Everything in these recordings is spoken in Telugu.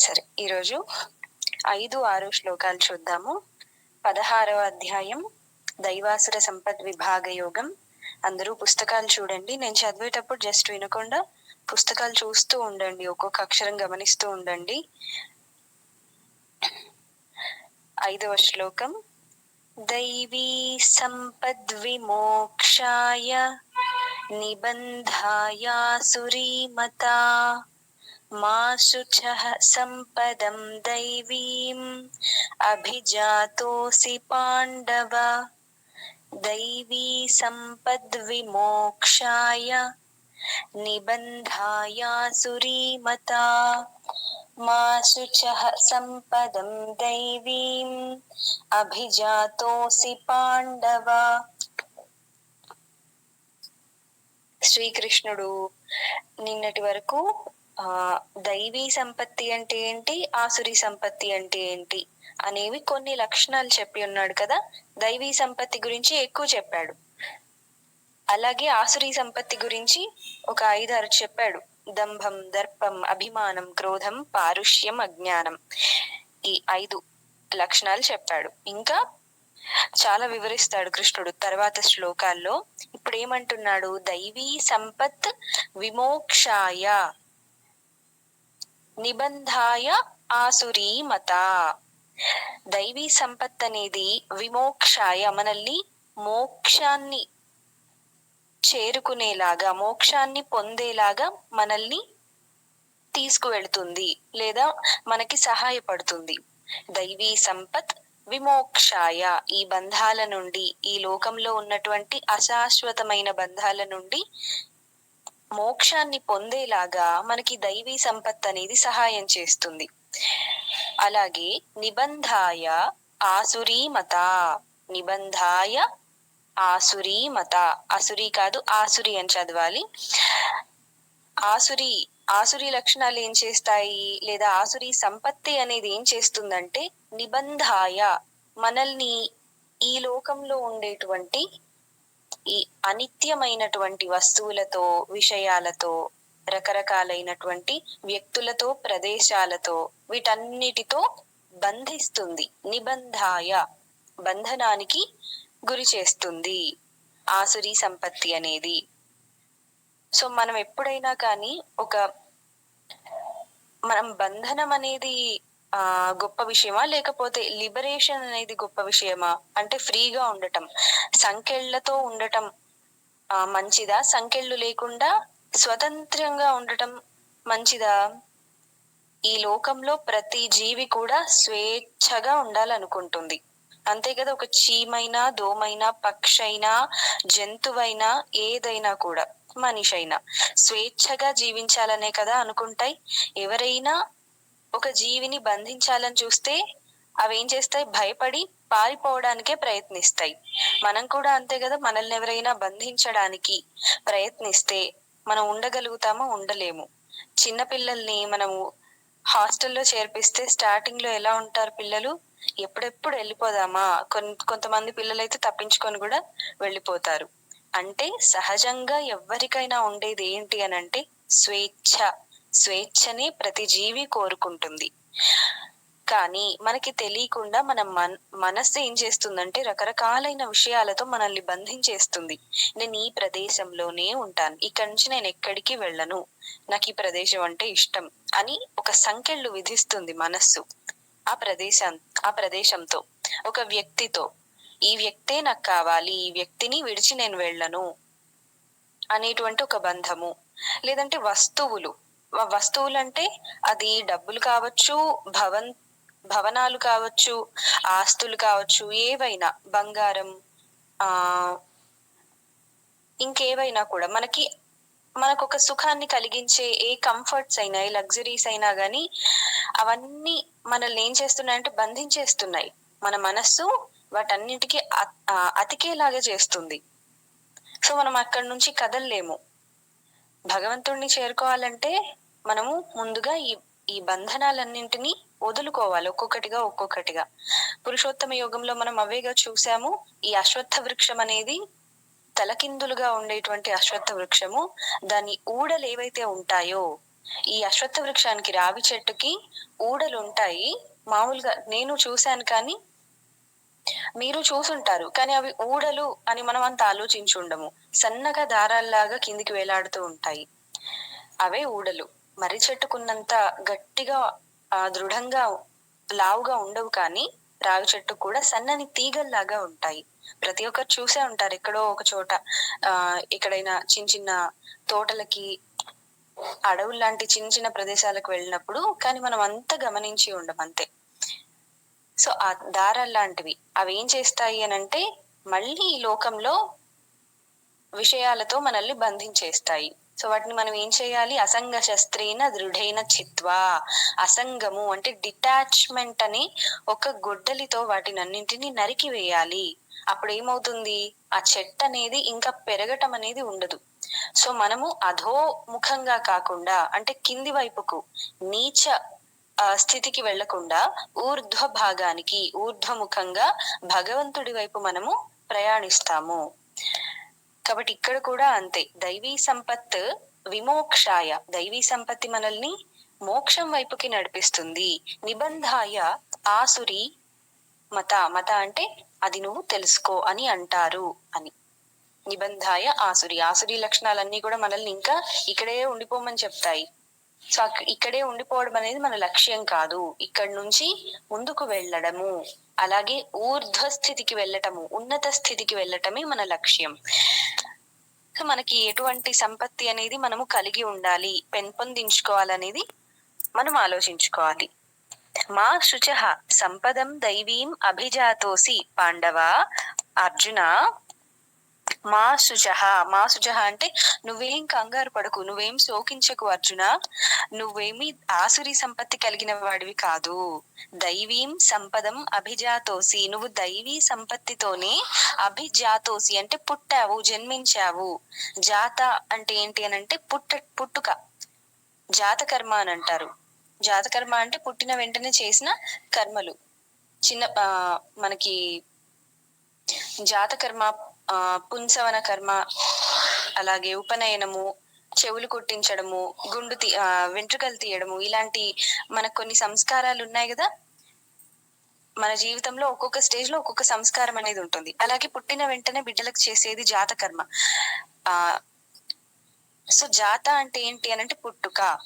సరే ఈరోజు ఐదు ఆరు శ్లోకాలు చూద్దాము. పదహారవ అధ్యాయం దైవాసుర సంపద్ విభాగ యోగం. అందరూ పుస్తకాలు చూడండి. నేను చదివేటప్పుడు జస్ట్ వినకుండా పుస్తకాలు చూస్తూ ఉండండి. ఒక్కొక్క అక్షరం గమనిస్తూ ఉండండి. ఐదవ శ్లోకం దైవీ సంపద్విమోక్షాయ నిబంధాయ సురీమతా మా శుచః సంపదం దైవీం అభిజాతోసి పాండవ దైవీ సంపద్విమోక్షాయ నిబంధాయ సురీమతా మా శుచః సంపదం దైవీం అభిజాతోసి పాండవ శ్రీకృష్ణుడు నిన్నటి వరకు ఆ దైవీ సంపత్తి అంటే ఏంటి? ఆసురి సంపత్తి అంటే ఏంటి? అనేవి కొన్ని లక్షణాలు చెప్పి ఉన్నాడు కదా. దైవీ సంపత్తి గురించి ఎక్కువ చెప్పాడు. అలాగే ఆసురి సంపత్తి గురించి ఒక ఐదారు చెప్పాడు. దంభం దర్పం అభిమానం క్రోధం పారుష్యం అజ్ఞానం ఈ ఐదు లక్షణాలు చెప్పాడు. ఇంకా చాలా వివరిస్తాడు కృష్ణుడు. తర్వాత శ్లోకాల్లో ఇప్పుడు ఏమంటున్నాడు దైవీ సంపత్ విమోక్షాయ నిబంధాయ ఆసురీ మత దైవీ సంపత్ అనేది విమోక్షాయ మనల్ని మోక్షాన్ని చేరుకునేలాగా మోక్షాన్ని పొందేలాగా మనల్ని తీసుకువెళ్తుంది లేదా మనకి సహాయపడుతుంది. దైవీ సంపత్ విమోక్షాయ. ఈ బంధాల నుండి ఈ లోకంలో ఉన్నటువంటి అశాశ్వతమైన బంధాల నుండి మోక్షాన్ని పొందేలాగా మనకి దైవీ సంపత్ అనేది సహాయం చేస్తుంది. అలాగే నిబంధాయ ఆసురీ మత నిబంధాయ ఆసురీ మత అసురి కాదు ఆసురి అని చదవాలి. ఆసురి ఆసురి లక్షణాలు ఏం చేస్తాయి? లేదా ఆసురి సంపత్తి అనేది ఏం చేస్తుందంటే నిబంధాయ మనల్ని ఈ లోకంలో ఉండేటువంటి ఈ అనిత్యమైనటువంటి వస్తువులతో విషయాలతో రకరకాలైనటువంటి వ్యక్తులతో ప్రదేశాలతో వీటన్నిటితో బంధిస్తుంది నిబంధాయ బంధనానికి గురి చేస్తుంది ఆసురి సంపత్తి అనేది. సో మనం ఎప్పుడైనా కానీ ఒక మనం బంధనం అనేది ఆ గొప్ప విషయమా? లేకపోతే లిబరేషన్ అనేది గొప్ప విషయమా? అంటే ఫ్రీగా ఉండటం. సంకెళ్ళతో ఉండటం ఆ మంచిదా? సంకెళ్ళు లేకుండా స్వతంత్రంగా ఉండటం మంచిదా? ఈ లోకంలో ప్రతి జీవి కూడా స్వేచ్ఛగా ఉండాలనుకుంటుంది. అంతే కదా ఒక చీమైనా దోమైనా పక్షైనా జంతువైనా ఏదైనా కూడా మనిషి అయినా స్వేచ్ఛగా జీవించాలనే కదా అనుకుంటాయి. ఎవరైనా ఒక జీవిని బంధించాలని చూస్తే అవేం చేస్తాయి? భయపడి పారిపోవడానికే ప్రయత్నిస్తాయి. మనం కూడా అంతే కదా? మనల్ని ఎవరైనా బంధించడానికి ప్రయత్నిస్తే మనం ఉండగలుగుతామో ఉండలేము. చిన్న పిల్లల్ని మనము హాస్టల్లో చేర్పిస్తే స్టార్టింగ్లో ఎలా ఉంటారు పిల్లలు? ఎప్పుడెప్పుడు వెళ్ళిపోదామా? కొంతమంది పిల్లలైతే తప్పించుకొని కూడా వెళ్ళిపోతారు. అంటే సహజంగా ఎవరికైనా ఉండేది ఏంటి అని అంటే స్వేచ్ఛ. స్వేచ్ఛని ప్రతి జీవి కోరుకుంటుంది. కానీ మనకి తెలియకుండా మన మన మనస్సు ఏం చేస్తుందంటే రకరకాలైన విషయాలతో మనల్ని బంధించేస్తుంది. నేను ఈ ప్రదేశంలోనే ఉంటాను. ఇక్కడి నుంచి నేను ఎక్కడికి వెళ్ళను. నాకు ఈ ప్రదేశం అంటే ఇష్టం అని ఒక సంఖ్యలు విధిస్తుంది మనస్సు. ఆ ప్రదేశం ఆ ప్రదేశంతో ఒక వ్యక్తితో. ఈ వ్యక్తే నాకు కావాలి ఈ వ్యక్తిని విడిచి నేను వెళ్ళను అనేటువంటి ఒక బంధము. లేదంటే వస్తువులు. వస్తువులు అంటే అది డబ్బులు కావచ్చు భవన్ భవనాలు కావచ్చు ఆస్తులు కావచ్చు ఏవైనా బంగారం ఆ ఇంకేవైనా కూడా మనకి మనకు ఒక సుఖాన్ని కలిగించే ఏ కంఫర్ట్స్ అయినా ఏ లగ్జరీస్ అయినా కానీ అవన్నీ మనల్ని ఏం చేస్తున్నాయంటే బంధించేస్తున్నాయి. మన మనస్సు వాటన్నిటికీ అతికేలాగా చేస్తుంది. సో మనం అక్కడి నుంచి కదలలేము. భగవంతుడిని చేరుకోవాలంటే మనము ముందుగా ఈ ఈ బంధనాలన్నింటినీ వదులుకోవాలి ఒక్కొక్కటిగా ఒక్కొక్కటిగా. పురుషోత్తమ యోగంలో మనం అవేగా చూసాము ఈ అశ్వత్థ వృక్షం అనేది తలకిందులుగా ఉండేటువంటి అశ్వత్థ వృక్షము. దాని ఊడలు ఏవైతే ఉంటాయో ఈ అశ్వత్థ వృక్షానికి రావి చెట్టుకి ఊడలు ఉంటాయి మామూలుగా నేను చూశాను కానీ మీరు చూసుంటారు. కానీ అవి ఊడలు అని మనం అంత ఆలోచించి ఉండము సన్నగా దారాల్లాగా కిందికి వేలాడుతూ ఉంటాయి. అవే ఊడలు. మర్రి చెట్టుకున్నంత గట్టిగా దృఢంగా లావుగా ఉండవు కానీ రావి చెట్టు కూడా సన్నని తీగల్లాగా ఉంటాయి. ప్రతి ఒక్కరు చూసే ఉంటారు ఎక్కడో ఒక చోట ఆ ఎక్కడైనా చిన్న చిన్న తోటలకి అడవులు లాంటి చిన్న చిన్న ప్రదేశాలకు వెళ్ళినప్పుడు కానీ మనం అంత గమనించి ఉండం అంతే. సో ఆ దారాలు లాంటివి అవి ఏం చేస్తాయి అని అంటే మళ్ళీ ఈ లోకంలో విషయాలతో మనల్ని బంధించేస్తాయి. సో వాటిని మనం ఏం చేయాలి? అసంగ శస్త్రీన దృఢైన చిత్వా. అసంగము అంటే డిటాచ్మెంట్ అని ఒక గొడ్డలితో వాటిని అన్నింటినీ నరికి వేయాలి. అప్పుడు ఏమవుతుంది ఆ చెట్టు అనేది ఇంకా పెరగటం అనేది ఉండదు. సో మనము అధోముఖంగా కాకుండా అంటే కింది వైపుకు నీచ స్థితికి వెళ్ళకుండా ఊర్ధ్వ భాగానికి ఊర్ధ్వముఖంగా భగవంతుడి వైపు మనము ప్రయాణిస్తాము. కాబట్టి ఇక్కడ కూడా అంతే. దైవీ సంపత్ విమోక్షాయ. దైవీ సంపత్తి మనల్ని మోక్షం వైపుకి నడిపిస్తుంది. నిబంధాయ ఆసురి మత. మత అంటే అది నువ్వు తెలుసుకో అని అంటారు అని. నిబంధాయ ఆసురి. ఆసురి లక్షణాలన్నీ కూడా మనల్ని ఇంకా ఇక్కడే ఉండిపోమని చెప్తాయి. సో ఇక్కడే ఉండిపోవడం అనేది మన లక్ష్యం కాదు. ఇక్కడ నుంచి ముందుకు వెళ్ళడము. అలాగే ఊర్ధ్వ స్థితికి వెళ్ళటము ఉన్నత స్థితికి వెళ్ళటమే మన లక్ష్యం. మనకి ఎటువంటి సంపత్తి అనేది మనము కలిగి ఉండాలి పెంపొందించుకోవాలనేది మనం ఆలోచించుకోవాలి. మా శుచ సంపదం దైవీం అభిజాతోసి పాండవ అర్జున మా సుజహ మా సుజహ అంటే నువ్వేం కంగారు పడకు నువ్వేం శోకించకు అర్జున. నువ్వేమి ఆసురి సంపత్తి కలిగిన వాడివి కాదు. దైవీం సంపదం అభిజాతోసి. నువ్వు దైవీ సంపత్తితోనే అభిజాతోసి అంటే పుట్టావు జన్మించావు. జాత అంటే ఏంటి అని అంటే పుట్ట పుట్టుక. జాతకర్మ అని అంటారు. జాతకర్మ అంటే పుట్టిన వెంటనే చేసిన కర్మలు. చిన్న మనకి జాతకర్మ ఆ పుంసవన కర్మ అలాగే ఉపనయనము చెవులు కుట్టించడము గుండు తీ వెంట్రుకలు తీయడము ఇలాంటి మనకు కొన్ని సంస్కారాలు ఉన్నాయి కదా? మన జీవితంలో ఒక్కొక్క స్టేజ్లో ఒక్కొక్క సంస్కారం అనేది ఉంటుంది. అలాగే పుట్టిన వెంటనే బిడ్డలకు చేసేది జాత కర్మ. ఆ సో జాత అంటే ఏంటి అని అంటే పుట్టుక.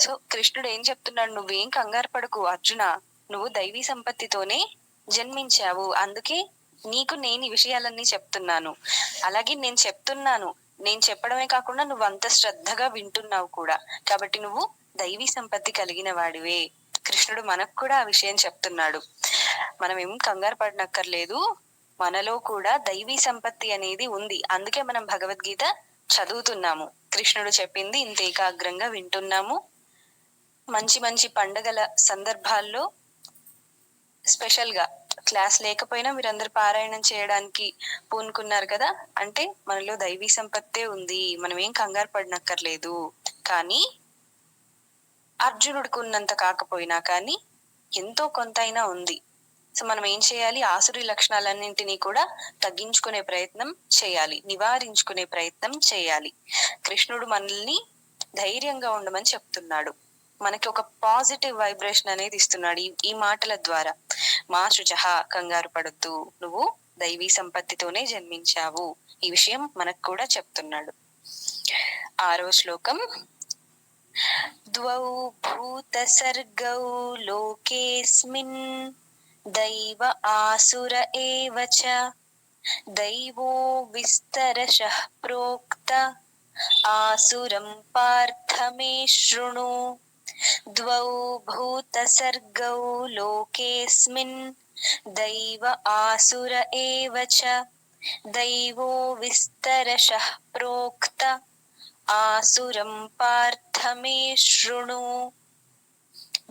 సో కృష్ణుడు ఏం చెప్తున్నాడు? నువ్వేం కంగారు పడకు అర్జున. నువ్వు దైవీ సంపత్తితోనే జన్మించావు. అందుకే నీకు నేను ఈ విషయాలన్నీ చెప్తున్నాను. అలాగే నేను చెప్తున్నాను. నేను చెప్పడమే కాకుండా నువ్వు అంత శ్రద్ధగా వింటున్నావు కూడా. కాబట్టి నువ్వు దైవీ సంపత్తి కలిగిన వాడివే. కృష్ణుడు మనకు కూడా ఆ విషయం చెప్తున్నాడు. మనం ఏం కంగారు పడనక్కర్లేదు. మనలో కూడా దైవీ సంపత్తి అనేది ఉంది. అందుకే మనం భగవద్గీత చదువుతున్నాము. కృష్ణుడు చెప్పింది ఇంత ఏకాగ్రంగా వింటున్నాము. మంచి మంచి పండగల సందర్భాల్లో స్పెషల్గా క్లాస్ లేకపోయినా మీరందరు పారాయణం చేయడానికి పూనుకున్నారు కదా? అంటే మనలో దైవీ సంపత్తే ఉంది. మనం ఏం కంగారు పడినక్కర్లేదు. కానీ అర్జునుడికి ఉన్నంత కాకపోయినా కానీ ఎంతో కొంత అయినా ఉంది. సో మనం ఏం చేయాలి? ఆసురి లక్షణాలన్నింటినీ కూడా తగ్గించుకునే ప్రయత్నం చేయాలి. నివారించుకునే ప్రయత్నం చేయాలి. కృష్ణుడు మనల్ని ధైర్యంగా ఉండమని చెప్తున్నాడు. మనకి ఒక పాజిటివ్ వైబ్రేషన్ అనేది ఇస్తున్నాడు ఈ మాటల ద్వారా. మా శుజహ కంగారు పడద్దు. నువ్వు దైవీ సంపత్తితోనే జన్మించావు. ఈ విషయం మనకు కూడా చెప్తున్నాడు. ఆరో శ్లోకం. ద్వౌ భూత సర్గౌ లోకేస్మిన్ దైవ ఆసుర ఏవ దైవో విస్తరశ ప్రోక్త ఆసురం పార్థమే శృణు द्वौ भूतसर्गौ लोकेऽस्मिन् दैव आसुर एव च दैवो विस्तरशः प्रोक्त ఆసురం పార్థ మే శృణు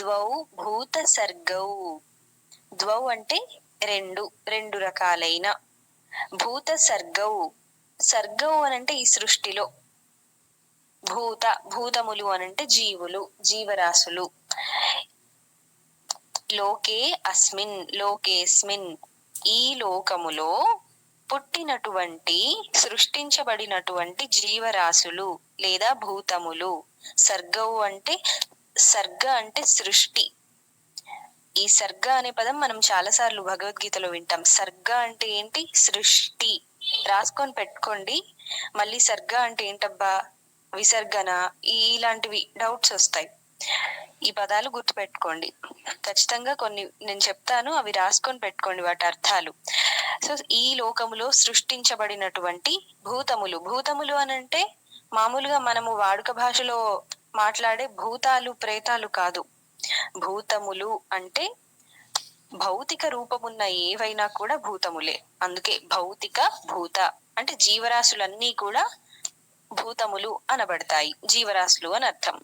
ద్వౌ భూత సర్గౌ ద్వౌ అంటే రెండు రెండు రకాలైన భూత సర్గౌ సర్గౌ అనంటే ఈ సృష్టిలో భూత భూతములు అనంటే జీవులు జీవరాశులు. లోకే అస్మిన్ లోకేస్మిన్. ఈ లోకములో పుట్టినటువంటి సృష్టించబడినటువంటి జీవరాశులు లేదా భూతములు. సర్గవు అంటే సర్గ అంటే సృష్టి. ఈ సర్గ అనే పదం మనం చాలా సార్లు భగవద్గీతలో వింటాం. సర్గ అంటే ఏంటి? సృష్టి. రాసుకొని పెట్టుకోండి. మళ్ళీ సర్గ అంటే ఏంటబ్బా? విసర్గన ఇలాంటివి డౌట్స్ వస్తాయి. ఈ పదాలు గుర్తు పెట్టుకోండి ఖచ్చితంగా కొన్ని నేను చెప్తాను అవి రాసుకొని పెట్టుకోండి వాటి అర్థాలు. సో ఈ లోకములో సృష్టించబడినటువంటి భూతములు. భూతములు అని అంటే మామూలుగా మనము వాడుక భాషలో మాట్లాడే భూతాలు ప్రేతాలు కాదు. భూతములు అంటే భౌతిక రూపమున్న ఏవైనా కూడా భూతములే. అందుకే భౌతిక భూత అంటే జీవరాశులన్నీ కూడా భూతములు అనబడతాయి. జీవరాశులు అని అర్థం.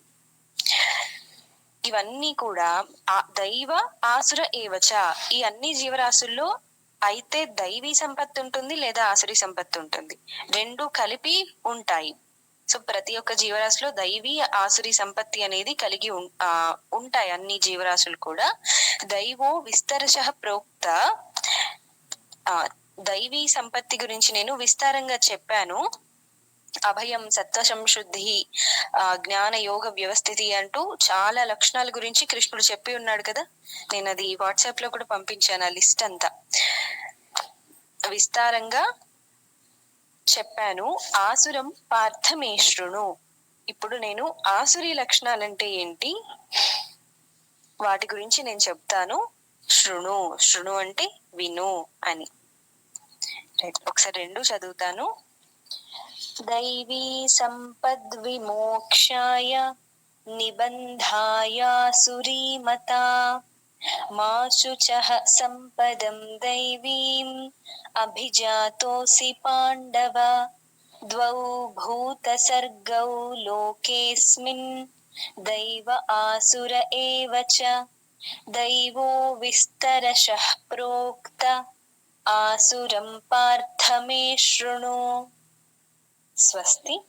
ఇవన్నీ కూడా ఆ దైవ ఆసుర ఏవచ. ఈ అన్ని జీవరాశుల్లో అయితే దైవీ సంపత్తి ఉంటుంది లేదా ఆసురి సంపత్తి ఉంటుంది. రెండు కలిపి ఉంటాయి. సో ప్రతి ఒక్క జీవరాశిలో దైవీ ఆసురి సంపత్తి అనేది కలిగి ఉంటాయి అన్ని జీవరాశులు కూడా. దైవో విస్తరశ ప్రోక్త. దైవీ సంపత్తి గురించి నేను విస్తారంగా చెప్పాను. అభయం సత్వ సంశుద్ధి ఆ జ్ఞాన యోగ వ్యవస్థితి అంటూ చాలా లక్షణాల గురించి కృష్ణుడు చెప్పి ఉన్నాడు కదా. నేను అది వాట్సాప్లో కూడా పంపించాను ఆ లిస్ట్ అంతా. విస్తారంగా చెప్పాను ఆసురం పార్థమేశ్రును. ఇప్పుడు నేను ఆసురి లక్షణాలంటే ఏంటి? వాటి గురించి నేను చెప్తాను. శృణు శృణు అంటే విను అని. ఒకసారి రెండు చదువుతాను. दैवी सम्पद्विमोक्षाय निबन्धाय सुरीमता मा शुचः सम्पदं दैवीम् अभिजातोऽसि पाण्डव द्वौ भूतसर्गौ लोकेऽस्मिन् दैव आसुर एव च दैवो विस्तरशः प्रोक्त आसुरं पार्थ मे शृणु स्वस्ति।